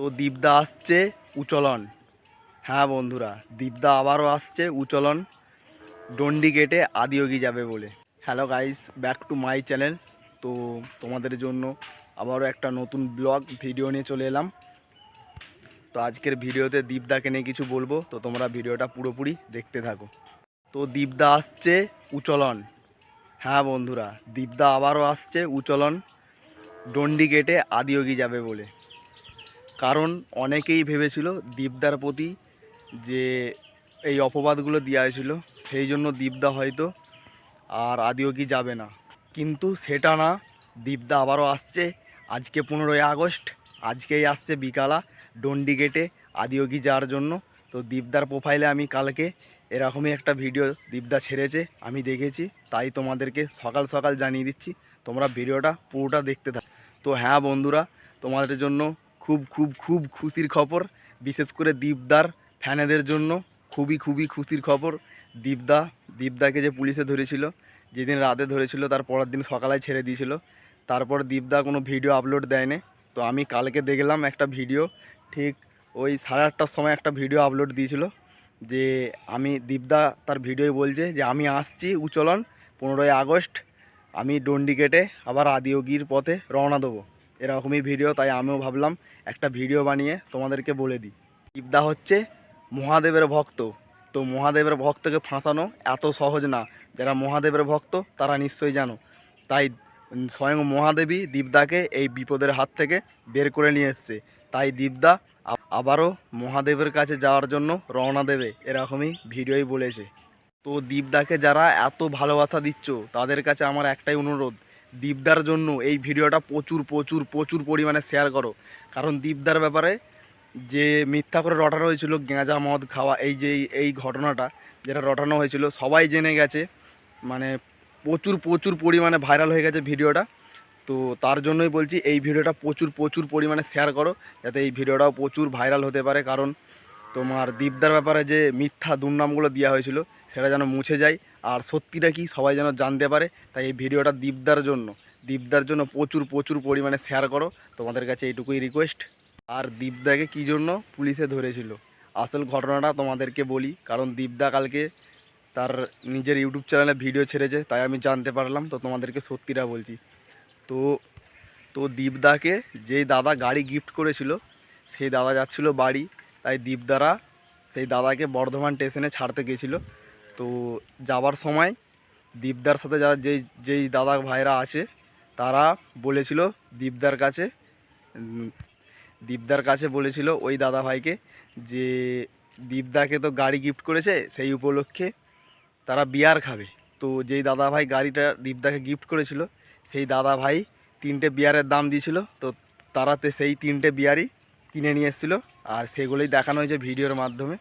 তো দীপদা আসছে উচলন। হ্যাঁ বন্ধুরা, দীপদা আবারও আসছে উচলন। ডন্ডি কেটে আদিয়োগী যাবে বলে। Hello guys back to my channel তো তোমাদের জন্য আবারও একটা নতুন ব্লগ ভিডিও নিয়ে চলে এলাম। তো আজকের ভিডিওতে দীপদাকে নিয়ে কিছু বলব। তো তোমরা ভিডিওটা পুরোপুরি দেখতে থাকো। তো দীপদা আসছে উচলন। হ্যাঁ বন্ধুরা, দীপদা আবারও আসছে উচলন। ডন্ডি কেটে আদিয়োগী যাবে বলে। কারণ অনেকেই ভেবেছিল দীপদার প্রতি যে এই অপবাদগুলো দেওয়া হয়েছিল, সেই জন্য দীপদা হয়তো আর আদিয়োগী যাবে না। কিন্তু সেটা না, দীপদা আবারও আসছে। আজকে পনেরোই আগস্ট, আজকেই আসছে বিকালা, ডন্ডি গেটে আদিয়োগী যাওয়ার জন্য। তো দীপদার প্রোফাইলে আমি কালকে এরকমই একটা ভিডিও দীপদা ছেড়েছে, আমি দেখেছি। তাই তোমাদেরকে সকাল সকাল জানিয়ে দিচ্ছি, তোমরা ভিডিওটা পুরোটা দেখতে থাক। তো হ্যাঁ বন্ধুরা, তোমাদের জন্য খুব খুব খুব খুশির খবর। বিশেষ করে দীপদার ফ্যানেদের জন্য খুবই খুবই খুশির খবর। দীপদা, দীপদাকে যে পুলিশে ধরেছিল, যেদিন রাতে ধরেছিল, তার পরের দিন সকালে ছেড়ে দিয়েছিল। তারপর দীপদা কোনো ভিডিও আপলোড দেয়নি। তো আমি কালকে দেখলাম একটা ভিডিও, ঠিক ওই সাড়ে আটটার সময় একটা ভিডিও আপলোড দিয়েছিল যে আমি, দীপদা তার ভিডিওয় বলছে যে, আমি আসছি উচলন পনেরোই আগস্ট, আমি ডন্ডি কেটে আবার আদিয়োগীর পথে রওনা দেবো। এরকমই ভিডিও তাই আমিও ভাবলাম একটা ভিডিও বানিয়ে তোমাদেরকে বলে দিই। দীপদা হচ্ছে মহাদেবের ভক্ত। তো মহাদেবের ভক্তকে ফাঁসানো এত সহজ না। যারা মহাদেবের ভক্ত, তারা নিশ্চয়ই জানো। তাই স্বয়ং মহাদেবী দীপদাকে এই বিপদের হাত থেকে বের করে নিয়ে এসছে। তাই দীপদা আবারও মহাদেবের কাছে যাওয়ার জন্য রওনা দেবে, এরকমই ভিডিওই বলেছে। তো দীপদাকে যারা এত ভালোবাসা দিচ্ছ, তাদের কাছে আমার একটাই অনুরোধ। দীপদার জন্য এই ভিডিওটা প্রচুর প্রচুর প্রচুর পরিমাণে শেয়ার করো। কারণ দীপদার ব্যাপারে যে মিথ্যা করে রটানো হয়েছিল, গেঁজা, মদ, খাওয়া, এই যে, এই- ঘটনাটা যেটা রটানো হয়েছিল, সবাই জেনে গেছে। মানে প্রচুর প্রচুর পরিমাণে ভাইরাল হয়ে গেছে ভিডিওটা। তো তার জন্যই বলছি, এই ভিডিওটা প্রচুর প্রচুর পরিমাণে শেয়ার করো, যাতে এই ভিডিওটাও প্রচুর ভাইরাল হতে পারে। কারণ তোমার দীপদার ব্যাপারে যে মিথ্যা দুর্নামগুলো দেওয়া হয়েছিল, সেটা যেন মুছে যায়। আর সত্যিটা কি? সবাই যেন জানতে পারে। তাই এই ভিডিওটা দীপদার জন্য। দীপদার জন্য প্রচুর প্রচুর পরিমাণে শেয়ার করো। তোমাদের কাছে এইটুকুই রিকোয়েস্ট আর দীপদাকে কী জন্য? পুলিশে ধরেছিল। আসল ঘটনাটা তোমাদেরকে বলি। কারণ দীপদা কালকে তার নিজের ইউটিউব চ্যানেলে ভিডিও ছেড়েছে, তাই আমি জানতে পারলাম। তো তোমাদেরকে সত্যিটা বলছি। তো তো দীপদাকে যেই দাদা গাড়ি গিফট করেছিল, সেই দাদা যাচ্ছিল বাড়ি। তাই দীপদারা সেই দাদাকে বর্ধমান স্টেশনে ছাড়তে গেছিল। তো যাবার সময় দীপদার সাথে যা যেই যেই দাদা ভাইরা আছে, তারা বলেছিল দীপদার কাছে দীপদার কাছে বলেছিল ওই দাদা ভাইকে যে দীপদাকে তো গাড়ি গিফট করেছে, সেই উপলক্ষে তারা বিয়ার খাবে। তো যেই দাদা ভাই গাড়িটা দীপদাকে গিফট করেছিল, সেই দাদা ভাই তিনটে বিয়ারের দাম দিয়েছিল, তো তারাতে সেই তিনটে বিয়ারই কিনে নিয়ে এসেছিল। আর সেগুলোই দেখানো হয়েছে ভিডিওর মাধ্যমে।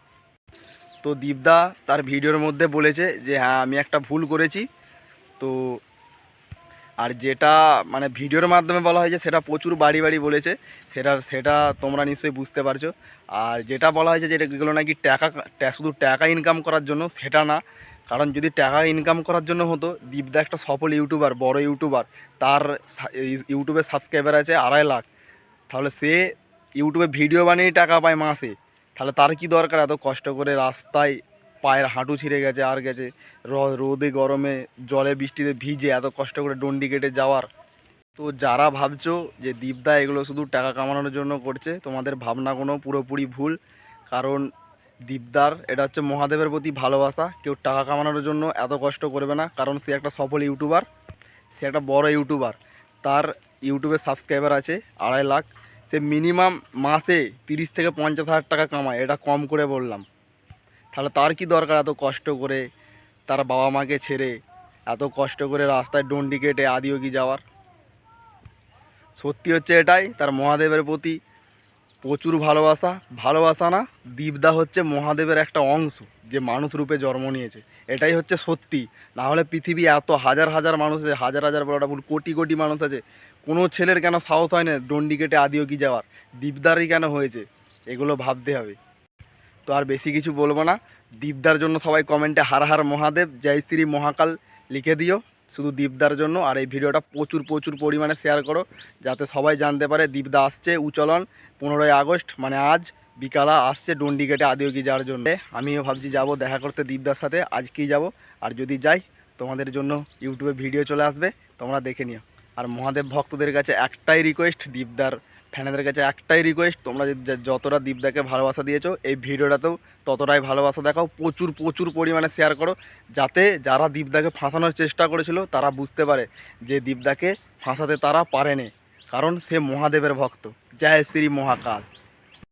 তো দীপদা তার ভিডিওর মধ্যে বলেছে যে হ্যাঁ আমি একটা ভুল করেছি। তো আর যেটা মানে ভিডিওর মাধ্যমে বলা হয়েছে, সেটা প্রচুর বাড়ি বাড়ি বলেছে। সেটা সেটা তোমরা নিশ্চয়ই বুঝতে পারছ। আর যেটা বলা হয়েছে যেটা এগুলো নাকি টাকা শুধু টাকা ইনকাম করার জন্য, সেটা না। কারণ যদি টাকা ইনকাম করার জন্য হতো, দীপদা একটা সফল ইউটিউবার বড় ইউটিউবার তার ইউটিউবে সাবস্ক্রাইবার আছে আড়াই লাখ। তাহলে সে ইউটিউবে ভিডিও বানিয়ে টাকা পায় মাসে। তাহলে তার কি দরকার? এত কষ্ট করে রাস্তায় পায়ের হাঁটু ছিঁড়ে গেছে, আর গেছে। রোদে, গরমে, জলে, বৃষ্টিতে ভিজে এত কষ্ট করে ডন্ডি কেটে যাওয়ার। তো যারা ভাবছ যে দীপদা এগুলো শুধু টাকা কামানোর জন্য করছে, তোমাদের ভাবনা কোনো পুরোপুরি ভুল। কারণ দীপদার, এটা হচ্ছে মহাদেবের প্রতি ভালোবাসা। কেউ টাকা কামানোর জন্য এত কষ্ট করবে না, কারণ সে একটা সফল ইউটিউবার। সে একটা বড় ইউটিউবার। তার ইউটিউবে সাবস্ক্রাইবার আছে আড়াই লাখ। সে মিনিমাম মাসে তিরিশ থেকে পঞ্চাশ হাজার টাকা কামায়, এটা কম করে বললাম। তাহলে তার কি দরকার এত কষ্ট করে? তার বাবা মাকে ছেড়ে এত কষ্ট করে রাস্তায় ডন্ডি কেটে আদিয়োগী যাওয়ার? সত্যি হচ্ছে এটাই, তার মহাদেবের প্রতি প্রচুর ভালোবাসা। ভালোবাসা না, দীপদা হচ্ছে মহাদেবের একটা অংশ, যে মানুষ রূপে জন্ম নিয়েছে। এটাই হচ্ছে সত্যি। না হলে পৃথিবী এত হাজার হাজার মানুষ আছে, হাজার হাজার বড়টা ভুল, কোটি কোটি মানুষ আছে কোনো ছেলের কেন সাহস হয় না ডন্ডি কেটে আদিয়োগী যাওয়ার? দীপদারই কেন হয়েছে? এগুলো ভাবতে হবে। তো আর বেশি কিছু বলব না। দীপদার জন্য সবাই কমেন্টে হার হার মহাদেব, জয় শ্রী মহাকাল লিখে দিও। শুধু দীপদার জন্য আর এই ভিডিওটা প্রচুর প্রচুর পরিমাণে শেয়ার করো, যাতে সবাই জানতে পারে দীপদা আসছে উচলন পনেরোই আগস্ট মানে আজ বিকালা আসছে ডন্ডিগেটে আদিয়োগী যাওয়ার জন্য। আমিও ভাবছি যাব, দেখা করতে দীপদার সাথে, আজকেই যাব। আর যদি যাই, তোমাদের জন্য ইউটিউবে ভিডিও চলে আসবে, তোমরা দেখে নিও। আর মহাদেব ভক্তদের কাছে একটাই রিকোয়েস্ট দীপদার ফ্যানেদের কাছে একটাই রিকোয়েস্ট তোমরা যতটা দীপদাকে ভালোবাসা দিয়েছ, এই ভিডিওটাতেও ততটাই ভালোবাসা দেখাও, প্রচুর প্রচুর পরিমাণে শেয়ার করো, যাতে যারা দীপদাকে ফাঁসানোর চেষ্টা করেছিল, তারা বুঝতে পারে যে দীপদাকে ফাঁসাতে তারা পারেনি। কারণ সে মহাদেবের ভক্ত। জয় শ্রী মহাকাল।